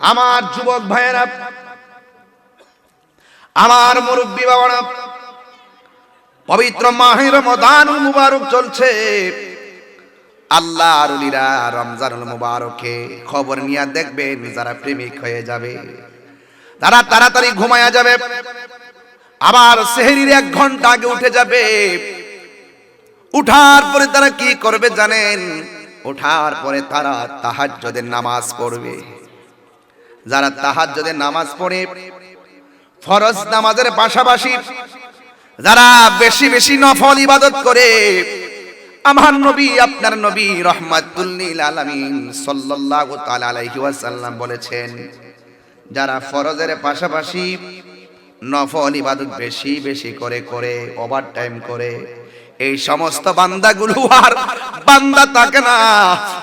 আমার যুবক ভাইয়েরা, আমার মুরব্বী বাবারা, পবিত্র মাহির রমদানুল মুবারক চলছে। আল্লাহ আরুলিরা রমজানুল মুবারকে খবর নিয়ে দেখবেন যারা প্রেমিক হয়ে যাবে তারা তাড়াতাড়ি ঘুমায়া যাবে, আবার সেহরির এক ঘণ্টা আগে উঠে যাবে। উঠার পরে তারা কি করবে জানেন? ওঠার পরে তারা তাহাজ্জুদের নামাজ পড়বে। যারা তাহাজ্জুদের নামাজ পড়ে, ফরজ নামাজের পাশাপাশি যারা বেশি বেশি নফল ইবাদত করে, আমার নবী, আপনার নবী রহমাতুল্লিল আলামিন সাল্লাল্লাহু তাআলা আলাইহি ওয়াসাল্লাম বলেছেন, যারা ফরজের পাশাপাশি নফল ইবাদত বেশি বেশি করে করে ওভার টাইম করে এই সমস্ত বান্দাগুলো আর বান্দা থাকে না।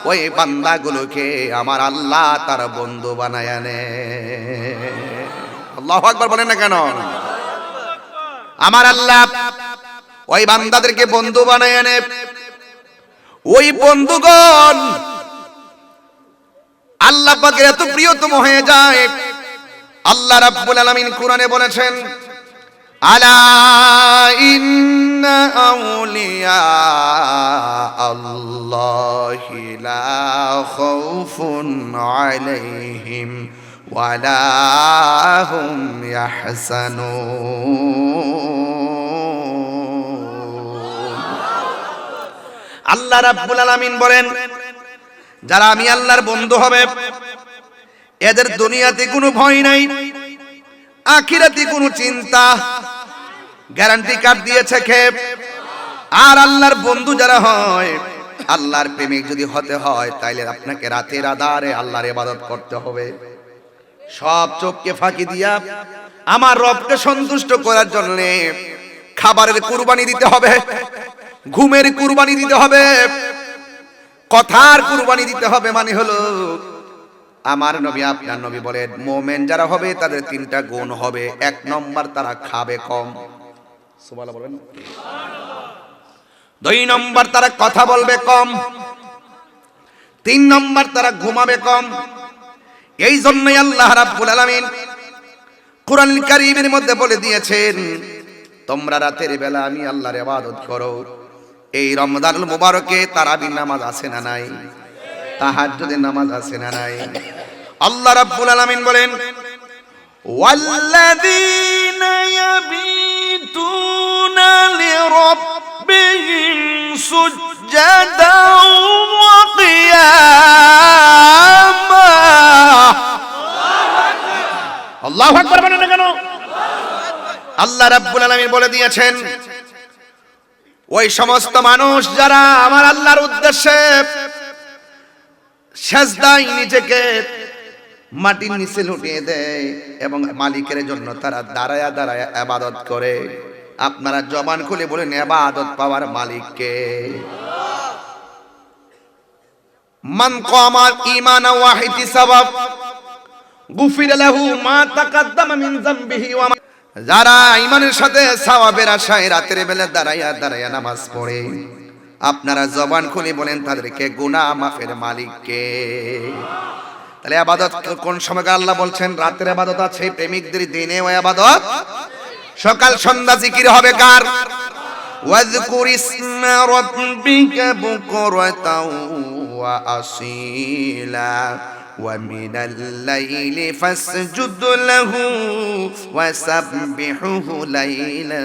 ওই বান্দাগুলোকে আমার আল্লাহ তার বন্ধু বানায় আনে। আল্লাহ আকবার বলেন না কেন? আমার আল্লাহ ওই বান্দাদেরকে বন্ধু বানায় আনে। ওই বন্ধুগণ আল্লাহ পাকের এত প্রিয়তম হয়ে যায়। আল্লাহ রাব্বুল আলামিন কোরআনে বলেছেন আলা ইন্না আউলিয়া আল্লাহি লা খাউফুন আলাইহিম ওয়ালা হুম ইয়াহসানুন। আল্লাহ রাব্বুল আলামিন বলেন, যারা আমি আল্লাহর বন্ধু হবে, এদের দুনিয়াতে কোনো ভয় নাই, আখিরাতে কোনো চিন্তা গ্যারান্টি কার্ড দিয়েছে খেপ আর আল্লাহর বন্ধু যারা হয়, আল্লাহর প্রেমিক যদি হতে হয়, তাইলে আপনাকে রাতের আধারে আল্লাহর ইবাদত করতে হবে। সব চোখকে ফাঁকি দিয়া আমার রবকে সন্তুষ্ট করার জন্য খাবারের কুরবানি দিতে হবে, ঘুমের কুরবানি দিতে হবে, কথার কুরবানি দিতে হবে মানে হলো, আমার নবী, আপনার নবী বলেন, মোমেন যারা হবে, তাদের তিনটা গুণ হবে। এক নম্বর, তারা খাবে কম। দুই নম্বর তারা কথা বলবে কম। তিন নম্বর তারা ঘুমাবে কম। এই জন্যই আল্লাহ কোরআন মধ্যে বলে দিয়েছেন, তোমরা রাতের বেলা আমি আল্লাহর ইবাদত করো। এই রমজানুল মুবারকে তারাবির নামাজ আছে না নাই? তাহাজ্জুদের নামাজ আছে না নাই? আল্লাহ রাব্বুল আলামিন বলেন والذين ইয়াবি لربهم سجدا وقياما আল্লাহু আকবার বলেন না কেন আল্লাহ রাব্বুল আলামিন বলে দিয়েছেন ওই সমস্ত মানুষ যারা আমার আল্লাহর উদ্দেশ্যে সেজদায় নিজেকে মাটির নিচে লুটিয়ে দেয় এবং মালিকের জন্য তারা দাঁড়ায়া দাঁড়ায়া আবাদত করে আপনারা জবান খুলে বলেন আবাদত পাওয়ার মালিককে। মান কামাল ঈমান ওয়া ইহতিসাব গুফির লাহু মা তাকাদ্দামা মিন যামবিহি ওয়া যারা ইমানের সাথে সওয়াবের আশায় রাতের বেলা দাঁড়াইয়া দাঁড়াইয়া নামাজ পড়ে, আপনারা জবান খুলে বলেন, তাদেরকে গুনাহ মাফের মালিককে। তাহলে আবাদত কোন সময় আল্লাহ বলছেন, রাতের আবাদত আছে, প্রেমিকদের দিনে ওই আবাদত সকাল সন্ধ্যা জিকির হবে কার واذكر اسم ربك بكرة وأصيلا ومن الليل فاسجد له وسبحه ليلا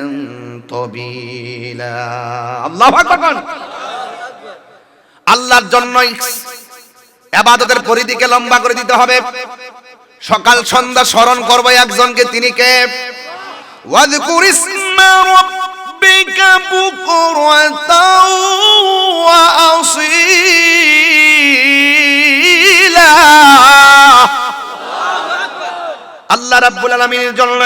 طويلا الله أكبر আল্লাহর জন্যই আবাদতের পরিধিকে লম্বা করে দিতে হবে সকাল সন্ধ্যা স্মরণ করবো একজনকে তিনি কে ইসমা রাব্বিকা বুকরাতাও ওয়া আসীলা আল্লাহ রাব্বুল আলামিনের জন্য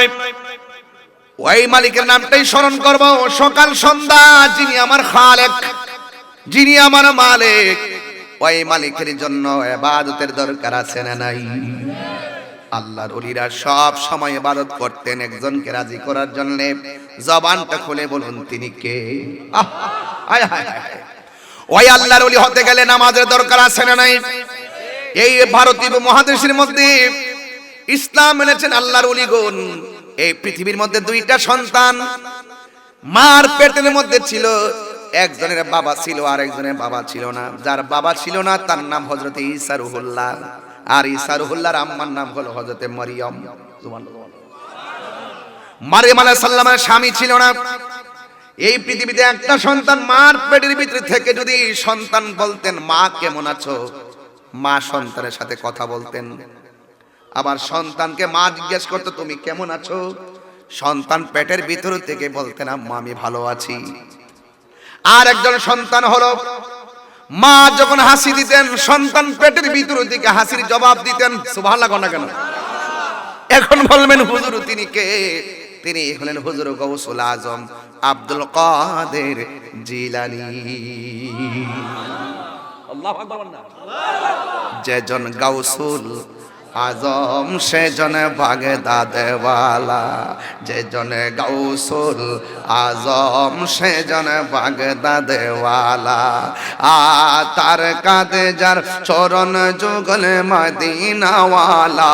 ওই মালিকের নামটাই স্মরণ করব। সকাল সন্ধ্যা, যিনি আমার খালেক, যিনি আমার মালিক, ওই মালিকের জন্য এবাদতের দরকার আছে না নাই? আল্লাহর ওলিরা সব সময় ইবাদত করতেন একজনকে রাজি করার জন্য। জবানটা খুলে বলুন, তিনি কে। ওই আল্লাহর ওলি হতে গেলে নামাজের দরকার আছে না নাই? এই ভারতীয় মহাদেশের মধ্যে ইসলাম এনেছেন আল্লাহর অলিগুন এই পৃথিবীর মধ্যে দুইটা সন্তান। মার পেটের মধ্যে ছিল, একজনের বাবা ছিল আর একজনের বাবা ছিল না। যার বাবা ছিল না, তার নাম হজরত ঈসা রুহুল্লাহ। আর ঈসা রুহুল্লাহর আম্মার নাম হলো হজরতে মরিয়ম। মারিয়াম আলাইহিস সালামের স্বামী ছিল না। এই পৃথিবীতে একটা সন্তান মার পেটের ভিতরে থেকে যদি সন্তান বলতেন, মা, কেমন আছো? মা সন্তানের সাথে কথা বলতেন। আবার সন্তানকে মা জিজ্ঞেস করতো, তুমি কেমন আছো? সন্তান পেটের ভিতর থেকে বলতেন, আম্মা, আমি ভালো আছি। আর একজন সন্তান হলো মা যখন হাসি দিতেন সন্তান পেটের ভিতর দিকে হাসির জবাব দিতেন সুভাল লাগো না কেন? এখন বলবেন হুজুর তিনি কে? তিনি হলেন হুজুর গৌসুল আজম আব্দুল কাদের জিলানি। যেজন গাউসুল আজম সেজনে ভাগে দাদেওয়ালা যেজনে গৌসুল আজম সেজনে ভাগে দাদেওয়ালা আ তার কাঁদে যার চরণ যুগলে মদিনাওয়ালা,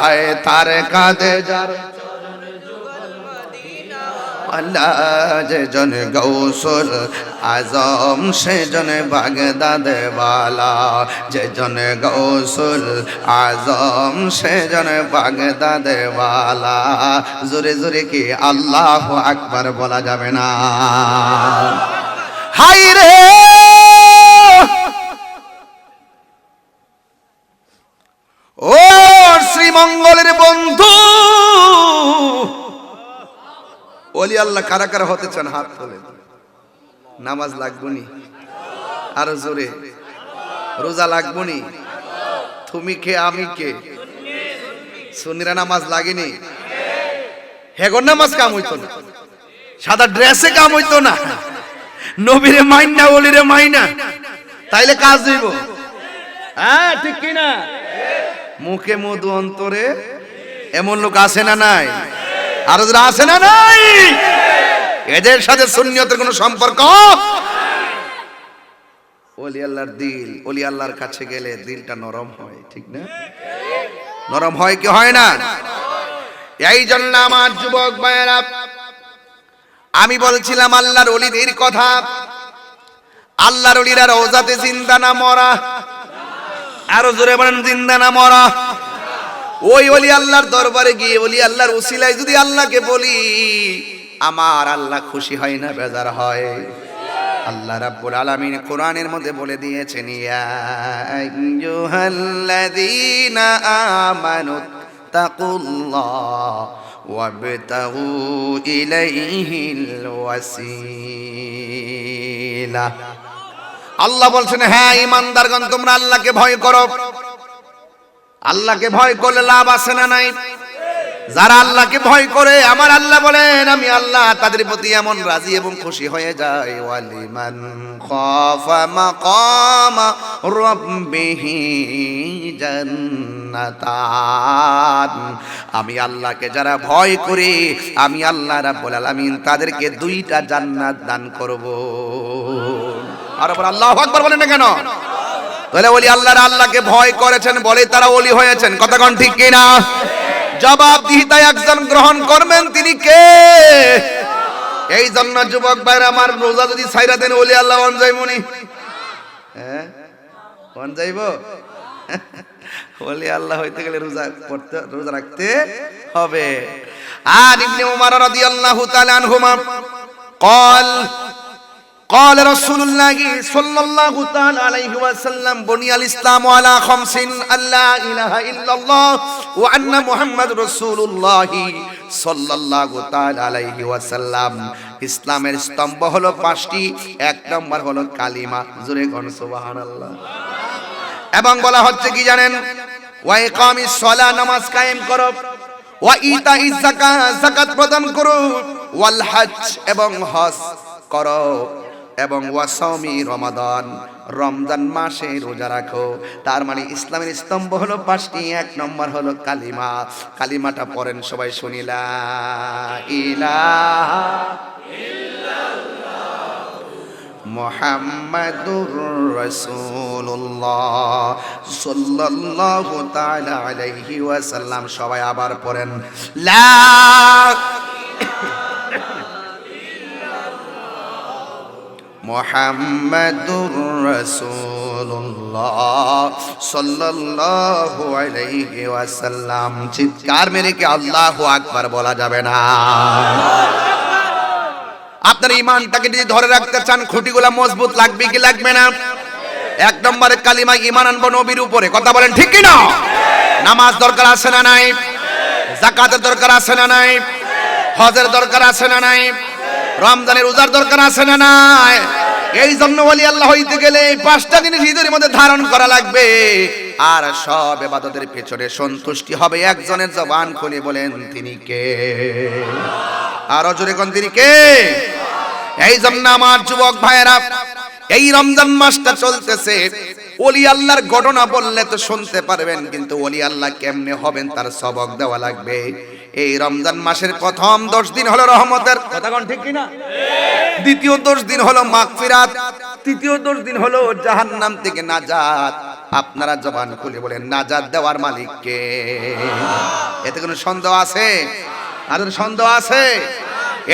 হায় তার কাঁদে যার আল্লাহ জন গৌসুল আজম, সে জন বাগদাদ যে জন গৌসুল আজম, সে জন বাগদাদ বালা। জোরে জোরে কি আল্লাহ আকবার বলা যাবে না? হাই রে! ও শ্রীমঙ্গলের বন্ধু! ওলি আল্লাহ কারা কারা হতে চান? হাত তোলে। নামাজ লাগবনি আরও জোরে। রোজা লাগবনি তুমি কে আমি কে? সুনিরা নামাজ লাগেনি? হেগর নামাজ কাম হইতো না। সাদা ড্রেসে কাম হইতো না। নবীরে মাইনা ওলিরে মাইনা তাইলে কাজ দিব হ্যাঁ ঠিক কিনা? মুখে মধু অন্তরে এমন লোক আছে না নাই? যারা আছে না নাই, এদের সাথে সুন্নিয়তের কোনো সম্পর্ক? আল্লাহর দিল আল্লাহর কাছে গেলে দিলটা নরম হয়, ঠিক না? নরম হয় কি হয় না? এই জন্য আমার যুবক ভাইয়েরা, আমি বলছিলাম আল্লাহর অলিদের কথা। আল্লাহর অলিরা রোজাতে জিন্দা না মরা। আরও জোরে বলেন, জিন্দা না মরা। ওই ওলি আল্লাহর দরবারে গিয়ে ওলি আল্লাহর উসিলায় যদি আল্লাহকে বলি, আমার আল্লাহ খুশি হয় না, বেজার হয়। আল্লাহ রাব্বুল আলামিন কোরআনের মধ্যে বলে দিয়েছেন, ইয়া আমানু তাকুল্লাহ আল্লাহ বলছেন হ্যাঁ ইমানদারগণ তোমরা আল্লাহকে ভয় করো। আল্লাহকে ভয় করলে লাভ আছে না নাই? যারা আল্লাহকে ভয় করে, আমার আল্লাহ বলেন, আমি আল্লাহ তাদের প্রতি এমন রাজি এবং খুশি হয়ে যায় ওয়ালিমান খাফা মাকাম রাব্বিহি জান্নাতান। আমি আল্লাহকে যারা ভয় করে, আমি আল্লাহ রাব্বুল আলামিন তাদেরকে দুইটা জান্নাত দান করব। আর আল্লাহু আকবার বলেন না কেন? তাহলে ওলি আল্লাহর আল্লাহকে ভয় করেছেন বলে তারা ওলি হয়েছেন কথা কোন ঠিক কিনা জবাব দিহিতা একজন গ্রহণ করবেন তিনি কে এই জন্য যুবক ভাইরা আমার রোজা যদি সাইরা দেন ওলি আল্লাহ অন যাইবনি হ্যাঁ অন যাইব ওলি আল্লাহ হইতে গেলে রোজা করতে রোজা রাখতে হবে আর ইবনে উমার রাদিয়াল্লাহু তাআলা আনহুমা قال قال رسول الله صلى الله تعالى عليه وسلم بني الإسلام على خمس أن لا إله إلا الله وأن محمد رسول الله صلى الله تعالى عليه وسلم ইসলামের স্তম্ভ হলো পাঁচটি এক নম্বর হলো কালিমা জোরে গণ সুবহানাল্লাহ এবং বলা হচ্ছে কি জানেন ওয়া ইকামিস সালাহ নামাজ কায়েম করো ওয়া ইতাইজ যাকাত যাকাত প্রদান করো ওয়াল হজ এবং হজ করো এবং ওয়াসামি রমাদান। রমজান মাসে রোজা রাখো। তার মানে ইসলামের স্তম্ভ হলো পাঁচটি, এক নম্বর হলো কালিমা। কালিমাটা পড়েন সবাই শুনিলা ইলা মোহাম্মদুর রাসূলুল্লাহ সাল্লাল্লাহু আলাইহি ওয়াসাল্লাম। সবাই আবার পড়েন, লা মোহাম্মদুর রাসূলুল্লাহ সাল্লাল্লাহু আলাইহি ওয়াসাল্লাম। চিৎকার মেরে কি আল্লাহু আকবার বলা যাবে না? আপনার ইমানটাকে যদি ধরে রাখতে চান, খুঁটিগুলা মজবুত লাগবে কি লাগবে না? এক নম্বরে কালিমা ইমান আনব নবীর উপরে। কথা বলেন ঠিক কি না নামাজ দরকার আছে না নাই? জাকাতের দরকার আছে না নাই? হজের দরকার আছে না নাই? রমজানের রোজার দরকার আছে না নাই? এই জন্য বলি আল্লাহ হইতে গেলে এই পাঁচটা জিনিস হৃদয়ের মধ্যে ধারণ করা লাগবে। আর সব এবাদতের পেছনে সন্তুষ্টি হবে একজনের জবান খুলে বলেন, তিনি কে? আর জোরে কোন, তিনি কে? এই জন্য আমার যুবক ভাইয়েরা, এই রমজান মাসটা চলতেছে। ওলি আল্লাহর ঘটনা বললে তো শুনতে পারবেন, কিন্তু ওলি আল্লাহ কেমনে হবেন তার সবক দেওয়া লাগবে। এই রমজান মাসের প্রথম দশ দিন হলো রহমতের। ঠিক কিনা? দ্বিতীয় দশ দিন হলো মাগফিরাত। তৃতীয় দশ দিন হলো জাহান্নাম থেকে নাজাত। আপনারা জবান খুলে বলেন, নাজাত দেওয়ার মালিক কে? এতে কোনো সন্দেহ আছে? আর সন্দেহ আছে?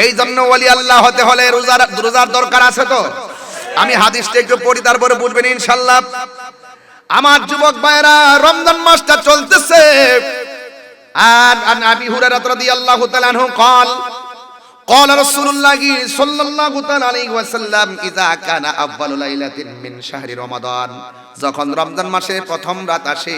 এই জন্য ওলি আল্লাহ হতে হলে রোজার রোজার দরকার আছে তো? আমি হাদিসটা একটু পড়ি তারপরে বুঝবেন ইনশাল্লাহ আমার যুবক ভাইরা রমজান মাসটা চলতেছে আর আন আবি হুরায়রা রাদিয়াল্লাহু তাআলা আনহু قال قال رسول الله صلى الله تعالى عليه وسلم اذا كان اول ليله من شهر رمضان যখন রমজান মাসের প্রথম রাত আসে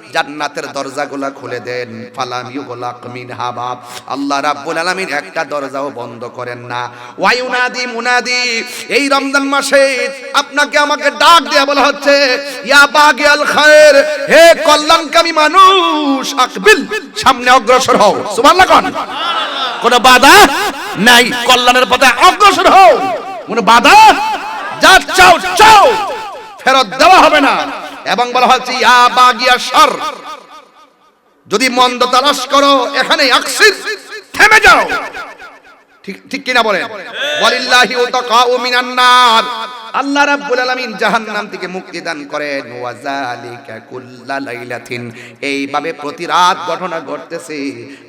জান্নাতের দরজাগুলো খুলে দেন। ফালাম ইউগলাক মিনহা বাব। আল্লাহ রাব্বুল আলামিন একটা দরজাও বন্ধ করেন না। ওয়ায়ুনাদি মুনাদি, এই রমজান মাসে আপনাকে আমাকে ডাক দেয়া বলা হচ্ছে, ইয়া বাগি আল খায়ের, হে কল্যাণকামী মানুষ, আকবিল, সামনে অগ্রসর হও। সুবহানাল্লাহ কোন বাধা নাই, কল্যাণের পথে অগ্রসর হও। কোন বাধা? যা চাও চাও। ফেরত দেওয়া হবে না। এবং বলা হচ্ছে ইয়া বাগিয়া সর যদি মন্দ তালাশ করো, এখানে আকসির, থেমে যাও। ঠিক ঠিক কিনা বলেন? ওয়ালিল্লাহি উতাকাউ মিনান নার। আল্লাহ রাব্বুল আলামিন জাহান্নাম থেকে মুক্তি দান করেন। ওয়া যালিকা কুল্লা লাইলাতিন। এইভাবে প্রতি রাত ঘটনা ঘটতেছে।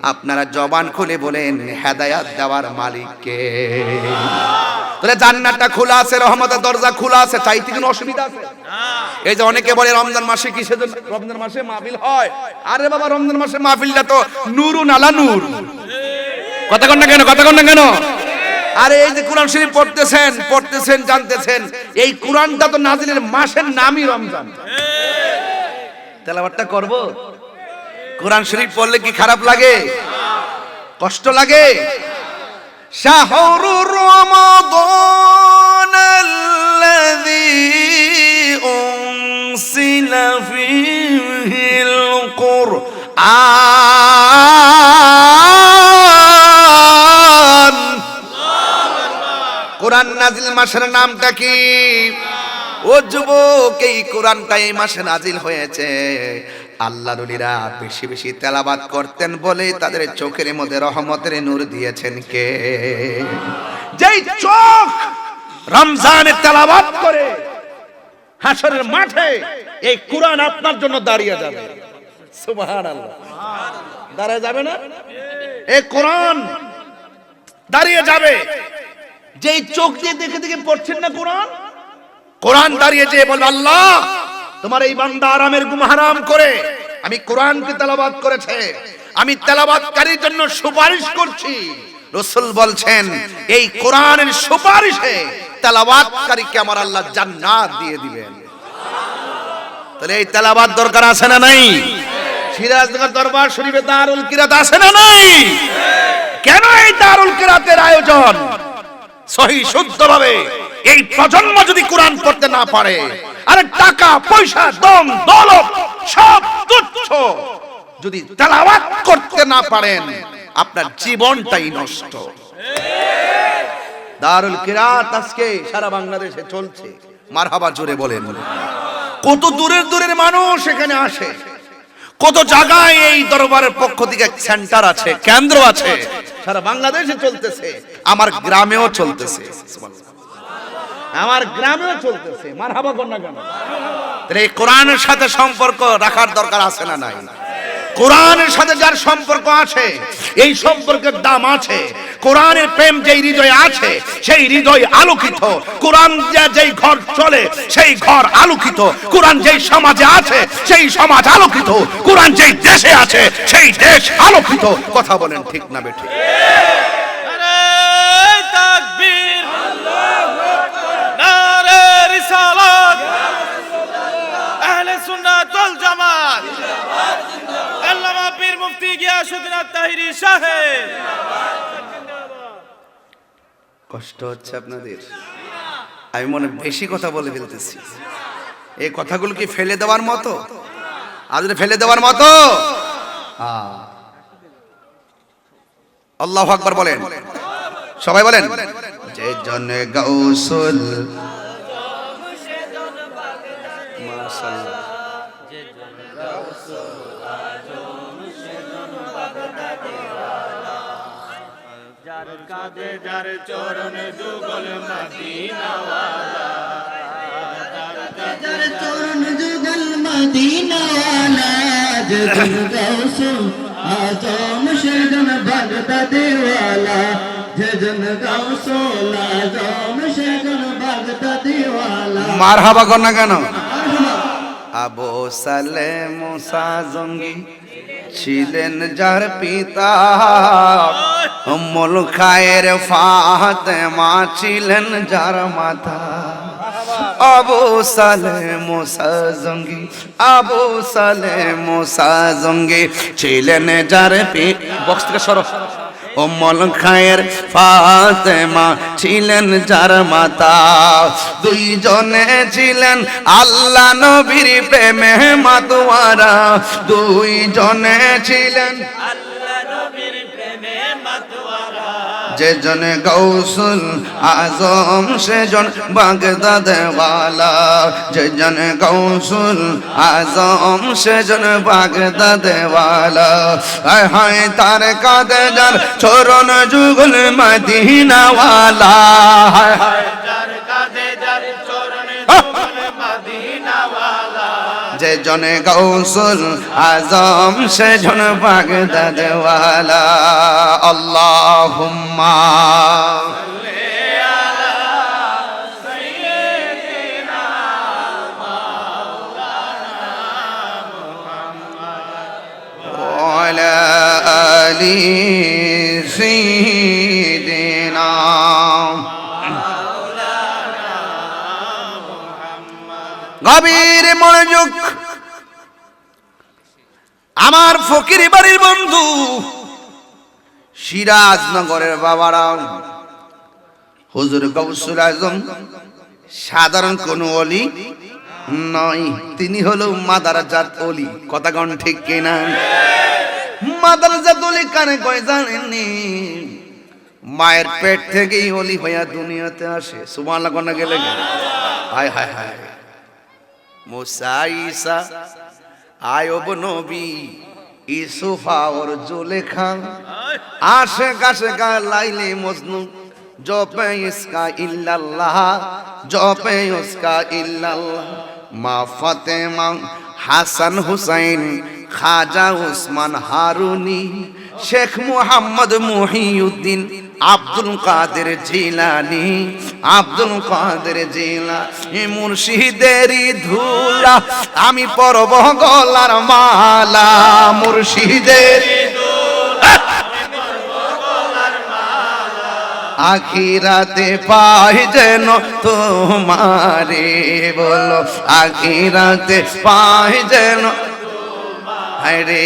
আপনারা জবান খুলে বলেন, হেদায়াত দেওয়ার মালিক কে তাহলে জান্নাতটা খোলা আছে, রহমতের দরজা খোলা আছে চাইতে কোনো অসুবিধা আছে? এই যে অনেকে বলে রমজান মাসে কিসের জন্য রমজান মাসে মাহফিল হয়। আরে বাবা, রমজান মাসে মাহফিলটা তো নুরুন আলা নূর। কথা কন না কেন, কথা কন না কেন? আরে এই যে কোরআন শরীফ পড়তেছেন পড়তেছেন, জানতেছেন, এই কোরআনটা তো নাজিলের মাসের নামই রমজান। তেলাবারটা করব? কোরআন শরীফ পড়লে কি খারাপ লাগে? কষ্ট লাগে? শাহরুর রমাদান الذي أنزل فيه القرآن কোরআন নাজিল মাসের নামটা কি ও যুবক, এই কোরআনটা এই মাসে নাজিল হয়েছে। আল্লাহ রুলিরা বেশি বেশি তেলাবাদ করতেন বলে তাদের চোখের মধ্যে রহমতের নূর দিয়েছেন কে? যেই চোখ রমজানের তেলাবাদ করে, হাসরের মাঠে এই কোরআন আপনার জন্য দাঁড়িয়ে যাবে। যাবে না? এই কোরআন দাঁড়িয়ে যাবে। যেই চোখ দিয়ে দেখে দেখে পড়ছেন না কোরআন? কোরআন দাঁড়িয়ে যেয়ে বলবে, আল্লাহ, তোমার এই বান্দা আরামের গুম হারাম করে। আমি কোরআনকে তেলাবাদ করেছে। আমি তেলাবাদকারীর জন্য সুপারিশ করছি। রসুল বলছেন, এই কোরআনের সুপারিশে তেলাবাদকারীকে আমার আল্লাহ জান্নাত দিয়ে দিবেন। তাহলে এই তেলাবাদ দরকার আছে না নাই? সিরাজনগর দরবার শরীফে দারুল কিরাত আছে না নাই? কেন এই দারুল কিরাতের আয়োজন? সহি, শুদ্ধভাবে এই প্রজন্ম যদি কোরআন পড়তে না পারে, আরে টাকা, পয়সা, দম, দৌলত, সব তুচ্ছ। যদি তেলাওয়াত করতে না পারেন, আপনার জীবনটাই নষ্ট। দারুল কিরাত আজকে সারা বাংলাদেশে চলছে। মারহাবা জোরে বলেন। কত দূরের দূরের মানুষ এখানে আসে। কত জায়গায় এই দরবারের পক্ষ থেকে সেন্টার আছে, কেন্দ্র আছে। সারা বাংলাদেশে চলতেছে। আমার গ্রামেও চলতেছে। আমার গ্রামেও চলতেছে। মারহাবা কন্যা কেন? তাহলে এই কোরআনের সাথে সম্পর্ক রাখার দরকার আছে না নাই? কোরআনের সাথে যার সম্পর্ক আছে, এই সম্পর্কের দাম আছে, কোরআনের প্রেম যেই হৃদয়ে আছে, সেই হৃদয় আলোকিত। কোরআন যেই ঘর চলে, সেই ঘর আলোকিত। কোরআন যেই সমাজে আছে, সেই সমাজ আলোকিত। কোরআন যেই দেশে আছে, সেই দেশ আলোকিত। কথা বলেন ঠিক না বেঠিক কষ্ট হচ্ছে আপনাদের। আমি মনে বেশি কথা বলে ফেলতেছি। এই কথাগুলো কি ফেলে দেওয়ার মতো? আজ ফেলে দেওয়ার মতো? আল্লাহ আকবার বলেন। সবাই বলেন, যে জন গৌসুল যার কাঁধে যার চরণ যুগল মদিনাওয়ালা। যার চরণ যুগল মদিনাওয়ালা। যজন গাউসু আজম সেজন বাগদাদে ওয়ালা যজন গাউসু আজম সেজন বাগদাদে ওয়ালা মারহাবা কর না কেন? আবু সালে মুসা জঙ্গি ছিলেন যার পিতা। উম্মুল খায়ের ফাতেমা ছিলেন যার মাথা আবু সালে মুসা জঙ্গি আবু সালে মুসা জঙ্গি ছিলেন যার পি বক্স থেকে সরো। উম্মুল খায়ের ফাতেমা ছিলেন যার মাতা দুইজনে ছিলেন আল্লাহ নবীর প্রেমে মাতোয়ারা। দুইজনে ছিলেন আল্লাহ যেজন গৌসুল আজম, সেজন বাগদাদ ওয়ালা যেজন গৌসুল আজম, সেজন বাগদাদ ওয়ালা হায় তার কাঁদে যার চরণ যুগল মদিনা ওয়ালা হায় হায় যার কাঁধে যার চরণে যুগল মদিনাওয়ালা। যে জনে গৌসুল আজম সে জন বাগদাদ ওয়ালা আল্লাহুম্মা وعلى آل سيدنا গভীর মনোযোগ। আমার ফকির বাড়ির বন্ধু সিরাজনগরের বাবারা হুজুর গৌসুল আজম সাধারণ কোন অলি নয়, তিনি হলো মাদারাজাত অলি। কথা গণ ঠিক কিনা? মাদারাজাত অলি কানে কয় জানেননি? মায়ের পেট থেকেই অলি হইয়া দুনিয়াতে আসে। সুবহানাল্লাহ, কোনা গেলে। হায় হায় হায়। মুসা আয়ব নবী, ইসুফা ওর জুলেখা আশে কাশে কা লাইলে মজনু জপে ইসকা ইল্লাল্লাহ জপে উসকা ইল্লাল্লাহ। মা ফাতেমা, হাসান হুসাইন, খাজা উসমান হারুনি, শেখ মুহাম্মদ মুহিউদ্দিন আব্দুল কাদের জিলানি, আব্দুল কাদের জিলানি মুর্শিদেরই ধুলা, আমি পরব গলার মালা মুর্শিদের আখিরাতে পাই যেন তোমারে বলো, আখিরাতে পাই যেন আরে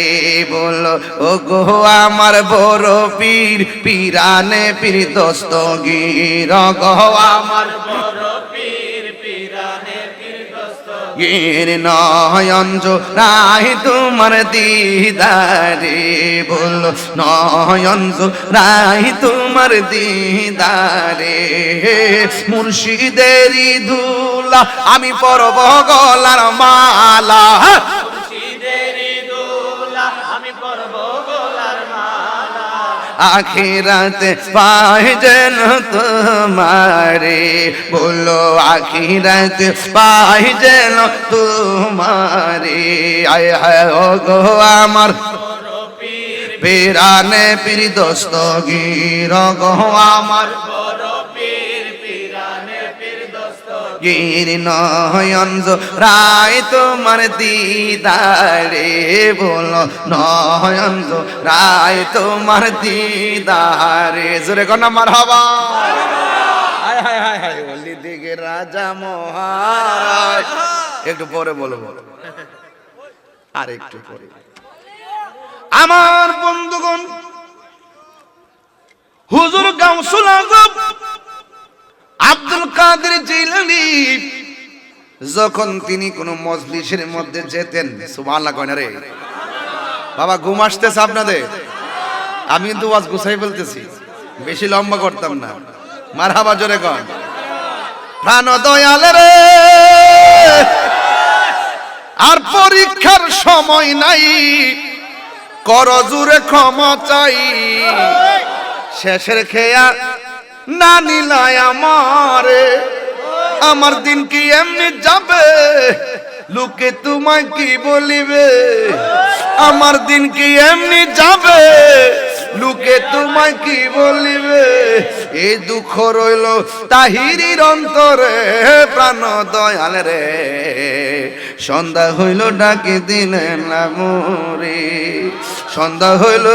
বলো ও গো আমার বড় পীর, পীরানে পীর দস্তগীর গো আমার গির, নয়ন রায় তোমার দিদারে বলো, নয়ন রায় তোমার দিদারে। মুর্শিদেরি ধুলা, আমি পরব গলার মালা। আখিরাতে পায় যেন তোমারে। বলো, আখিরাতে পায় যেন তোমারে। আয় হায় গো আমার পীর পেরানে পীর গির গো আমার গির নয়ন রায় তোমার দিদারে বলো, নয়ন রায় তোমার দিদারে। জোরে কোন আমার হবা। হায় হায় হায় হায় বলি দিকে রাজা মহারাজ। একটু পরে বলব। আর একটু পরে। আমার বন্ধুগণ, হুজুর গাউসুল আজম আব্দুল কাদের জিলানি, যখন তিনি কোন মজলিসের মধ্যে যেতেন, সুবহানাল্লাহ কয় না রে। বাবা, ঘুম আসতেছে আপনাদের। আমি কিন্তু ওয়াজ গুছাই বলতেছি বেশি লম্বা করতাম না। মারহাবা জোরে কন। প্রাণ দয়াল রে। আর পরীক্ষার সময় নাই। কর জুরে ক্ষমা চাই। শেষের খেয়া না নিলায় আমারে। আমার দিন কি এমনি যাবে? লোকে তোমায় কি বলিবে? আমার দিন কি এমনি যাবে? লোকে তোমায় কি বলিবে? এই দুঃখ রইল তাহিরির অন্তরে, প্রাণ দয়াল রে। সন্ধ্যা হইল ডাকে দিলেন না মোরে সন্ধ্যা হইল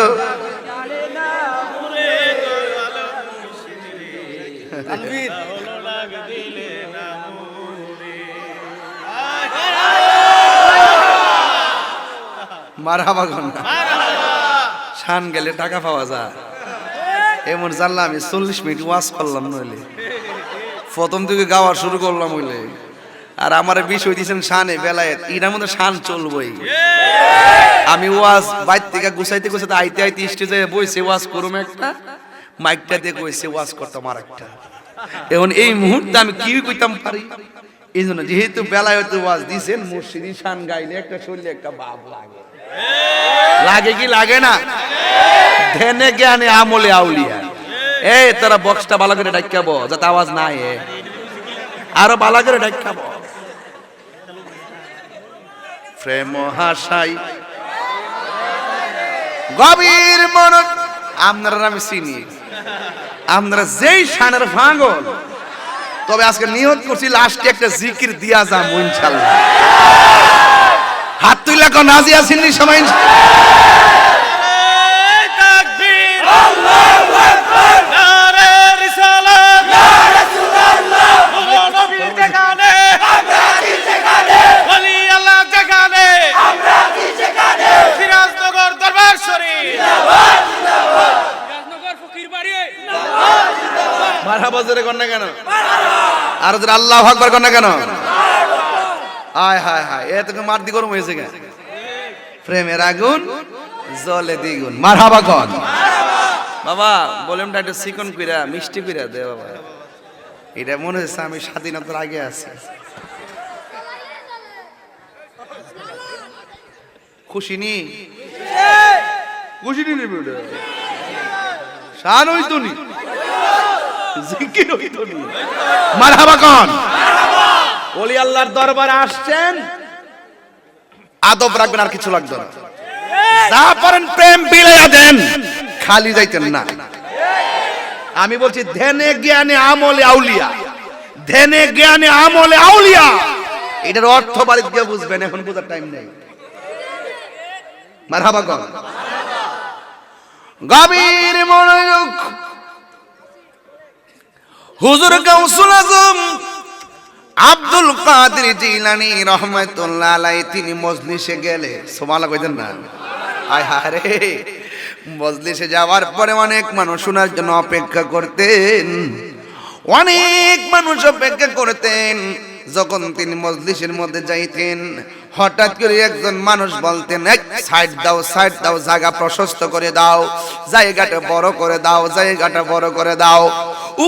মারহাবা গন্না শান গেলে টাকা পাওয়া যায়। এমন জানলাম আমি চল্লিশ মিনিট ওয়াজ করলাম নইলে। প্রথম থেকে গাওয়া শুরু করলাম হইলে। আর আমার বিষয় দিয়েছেন শানে বেলায় এটার মধ্যে শান চলবই। আমি ওয়াজ বাইর থেকে গুছাইতে গুছাইতে আইতে আইতে স্টেজে বইছে, ওয়াজ করুম একটা? মাইকটা দিয়ে কইছে, ওয়াজ করতাম আর একটা। এখন এই মুহূর্তে আমি কি কইতাম পারি? এই জন্য যেহেতু বেলায় হয়তো ওয়াজ দিছেন, মুর্শিদি শান গাইলে একটা শরীরে একটা ভাব লাগে। লাগে কি লাগে না? ধ্যানে জ্ঞানে, আমলে আউলিয়া। এ, তোরা বক্সটা ভালো করে ডাক্কাব যাতে আওয়াজ না এ। আরও ভালো করে ডাক্কাব প্রেম হাসাই। গভীর মন আপনারা আমি চিনি। আপনারা যেই শানের ভাঙল তবে আজকে নিয়ত করছি লাস্টে একটা জিকির দিয়া যাম ইনশাল্লাহ। হাত তুইলা কো আছেন সময় সবাই তাকবীর আল্লাহু আকবার নারে রিসালাত ইয়া রাসূলুল্লাহ নবীর যেখানে আমরা আছি সেখানে ওলি আল্লাহ যেখানে আমরা আছি সেখানে সিরাজনগর দরবার শরীফ জিন্দাবাদ জিন্দাবাদ সিরাজনগর ফকির বাড়ি মারহাবা জোরে কর না কেন? আর জোরে আল্লাহ আকবার কর না কেন? আয় হায় হায় এ তোকে মার দি গরম হয়েছে কেন প্রেমের আগুন জলে দ্বিগুণ। মারহাবা কর। বাবা বলেমটা একটু চিকন কইরা মিষ্টি কইরা দে বাবা। এটা মনে হচ্ছে আমি স্বাধীনতার আগে আছি। খুশি নি? খুশি। নি শান হইতো নি? জিকির হইতো নি মারহাবা কন। ওলি আল্লাহর দরবারে আসছেন। আদব রাখবেন আর কিছু লাগবে না। যা পারেন প্রেম বিলাইয়া দেন খালি যাইতেন না। আমি বলছি ধ্যানে জ্ঞানে আমলে আউলিয়া। ধ্যানে জ্ঞানে আমলে আউলিয়া। এটার অর্থ বাড়িতে গিয়ে বুঝবেন এখন বোঝার টাইম নেই। মারহাবা কন। গভীর মনোযোগ হুজুর গাউসুল আজম, আব্দুল কাদের জিলানি রহমাতুল্লাহ তিনি মজলিসে গেলে সোমালা কইতেন না? আয় হারে মজলিসে যাওয়ার পরে অনেক মানুষ শোনার জন্য অপেক্ষা করতেন। অনেক মানুষ অপেক্ষা করতেন, যখন তিনি মজলিসের মধ্যে যাইতেন হঠাৎ করে একজন মানুষ বলতেন এক সাইড দাও সাইড দাও, জায়গা প্রশস্ত করে দাও, জায়গাটা বড় করে দাও, জায়গাটা বড় করে দাও।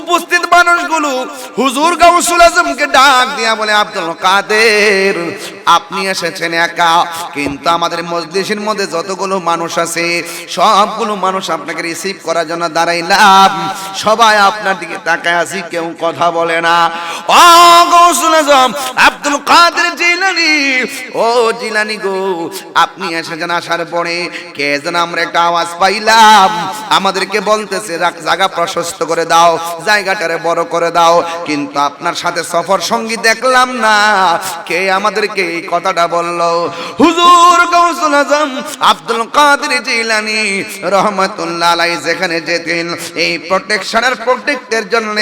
উপস্থিত মানুষগুলো হুজুর গাউসুল আজমকে ডাক দিয়া বলে, আব্দুল কাদের আপনি এসেছেন একা। কিন্তু আমাদের মজলিসের মধ্যে যতগুলো মানুষ আছে সবগুলো মানুষ আপনাকে রিসিভ করার জন্য দাঁড়াইলাম। সবাই আপনার দিকে তাকায় আছি কেউ কথা বলে না। ও গৌসুল আজম আব্দুল কাদের জিলানি। ও জিলানি গো আপনি এসেছেন আসার পরে কে যেন আমরা একটা আওয়াজ পাইলাম। আমাদেরকে বলতেছে "রাখ, জায়গা প্রশস্ত করে দাও জায়গাটারে বড় করে দাও। কিন্তু আপনার সাথে সফর সঙ্গী দেখলাম না। কে আমাদেরকে এই কথাটা বলল। হুজুর গৌসুল আজম আব্দুল কাদের জিলানি রহমতুল্লাহ আলাইহি যেখানে যেতেন, এই প্রোটেকশনের প্রোটেক্টের জন্য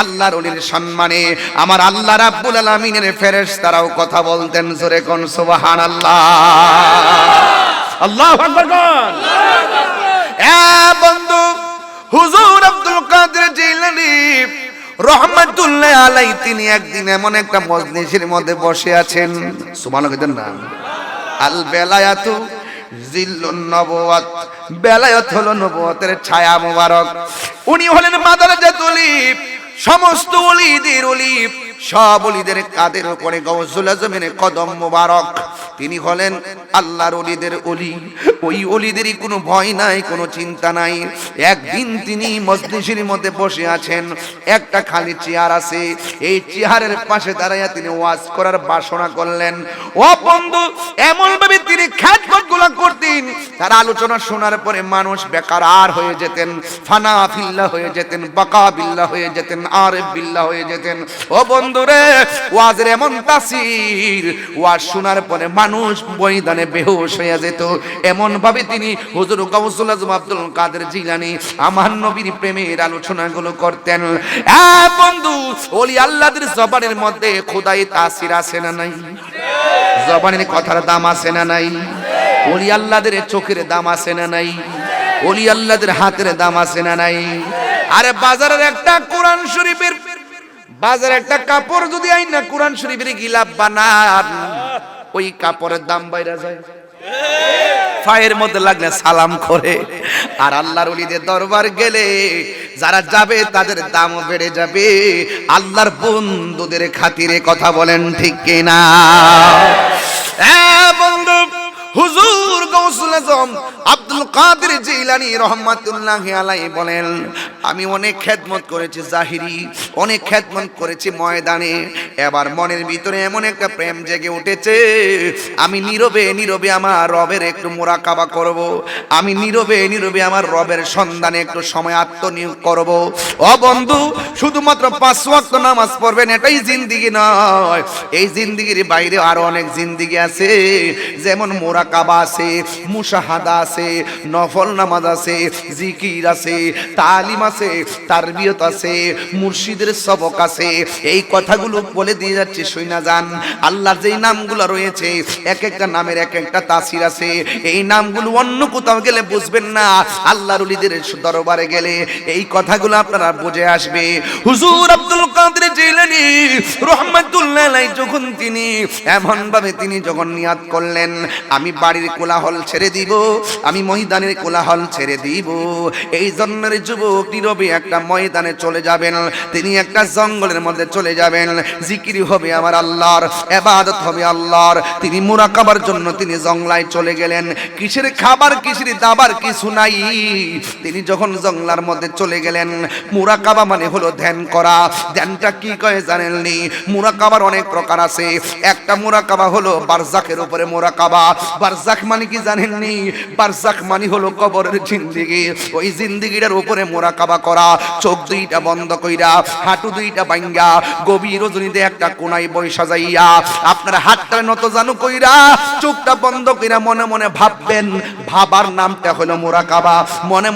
আল্লাহর ওলির সম্মানে আমার আল্লাহ রাব্বুল আলামিনের ফেরেশতারাও কথা বলতেন, জোরে কোন সুবহানাল্লাহ। আল্লাহু আকবার এ বন্ধু, হুজুর আব্দুল কাদের জিলানি রহমাতুল্লাহ আলাই তিনি একদিন এমন একটা মজলিসের মধ্যে বসে আছেন। সুমান না। আল বেলায়াতু জিল্লুন নবওয়াত বেলায়াত হলো নবওয়াতের ছায়া মোবারক। উনি হলেন মাদারাজাতুল সমস্ত ওলিদের অলিপ সব অলিদের কাদের উপরে গৌসুল আজমের কদম মোবারক? তিনি হলেন আল্লাহর অলিদের অলি ওই অলিদেরই কোনো ভয় নাই, কোনো চিন্তা নাই। একদিন তিনি মজলিসের মধ্যে বসে আছেন। একটা খালি চেয়ার আছে। এই চেয়ারের পাশে দাঁড়াইয়া তিনি ওয়াজ করার বাসনা করলেন। ও বন্ধু এমন ভাবে তিনি খ্যাতমতগুলা করতেন, তার আলোচনা শোনার পরে মানুষ বেকার আর হয়ে যেতেন, ফানা ফিল্লা হয়ে যেতেন, বাকা বিল্লা হয়ে যেতেন আর বিল্লা হয়ে যেতেন। ও বন্ধুরে, ওয়াজের এমন তাসির ওয়াজ শোনার পরে মানুষ ময়দানে বেহুশ হয়ে যেত। এমন ভাবে তিনি হুজুর গাউসুল আজম আব্দুল কাদের জিলানি আমার নবীর প্রেমের আলোচনাগুলো করতেন। বন্ধু, ওলি আল্লাহদের জবানের মধ্যে খোদাই তাসির আছে না নাই? জবানের কথার দাম আছে না নাই? ওলি আল্লাহদের চোখের দাম আছে না নাই? ওলি আল্লাহদের হাতের দাম আছে না নাই? আরে বাজারের একটা কোরআন শরীফের বাজারে একটা কাপড় যদি আইন না কোরআন শরীফের গিলাপ বানান, ওই কাপড়ের দাম বাইরা যায়। ফায়ের মধ্যে লাগলে সালাম করে। আর আল্লাহর ওলিদের দরবার গেলে যারা যাবে তাদের দাম বেড়ে যাবে। আল্লাহর বন্ধুদের খাতিরে কথা বলেন ঠিক কিনা? আজম আব্দুল কাদের জিলানি রহমাতুল্লাহ আলাই বলেন, আমি অনেক খেদমত করেছি জাহিরি, অনেক খেদমত করেছি ময়দানে। এবার মনের ভিতরে এমন একটা প্রেম জেগে উঠেছে, আমি নীরবে নীরবে আমার রবের একটু মোরাকাবা করব, আমি নীরবে নীরবে আমার রবের সন্ধানে একটু সময় আত্মনিয়োগ করব। ও বন্ধু, শুধুমাত্র পাঁচ ওয়াক্ত নামাজ পড়বেন, এটাই জিন্দিগি নয়। এই জিন্দিগির বাইরে আরও অনেক জিন্দিগি আছে, যেমন মোরাকাবা আছে মুশাহাদা আছে, নফল নামাজ আছে, জিকির আছে, তালিম আছে, তারবিয়ত আছে, মুর্শিদের সবক আছে। এই কথাগুলো বলে দিয়ে যাচ্ছে সইনা যান। আল্লাহর যেই নামগুলো রয়েছে এক একটা নামের এক একটা তাসির আছে। এই নামগুলো অন্য কোথাও গেলে বুঝবেন না। আল্লাহর উলিদের দরবারে গেলে এই কথাগুলো আপনারা বুঝে আসবে। হুজুর আব্দুল কাদের জিলানী রহমাতুল্লাহ যখন তিনি এমন ভাবে তিনি যখন নিয়াত করলেন, আমি বাড়ির কোলাহল ছেড়ে দিব, আমি ময়দানের কোলাহল ছেড়ে দিব, এই জন্মের যুবক নীরবে একটা ময়দানে চলে যাবেন, তিনি একটা জঙ্গলের মধ্যে চলে যাবেন, জিকিরি হবে আমার আল্লাহর, এবাদত হবে আল্লাহর, তিনি মুরাকাবার জন্য তিনি জংলায় চলে গেলেন, কিসের খাবার, কিসের দাবার কিছু নাই, তিনি যখন জংলার মধ্যে চলে গেলেন, মুরাকাবা মানে হলো ধ্যান করা, ধ্যানটা কি কয়ে জানেননি? মুরাকাবার অনেক প্রকার আছে। একটা মুরাকাবা হলো বারজাকের উপরে মুরাকাবা। বারজাক মানে কি জানেননি? বারজাক মানে হলো কবরের জিন্দিগি। ওই জিন্দিগিটার উপরে মোরাকাবা করা। চোখ দুইটা বন্ধ কইরা, হাঁটু দুইটা বাইঙ্গা গভীর রজনীতে একটা কোনায় বৈশা যাইয়া, আপনার হাতটা নত জানু কইরা, চোখটা বন্ধ কইরা মনে মনে ভাববেন, ভাবার নামটা হলো মোরাকাবা। মনে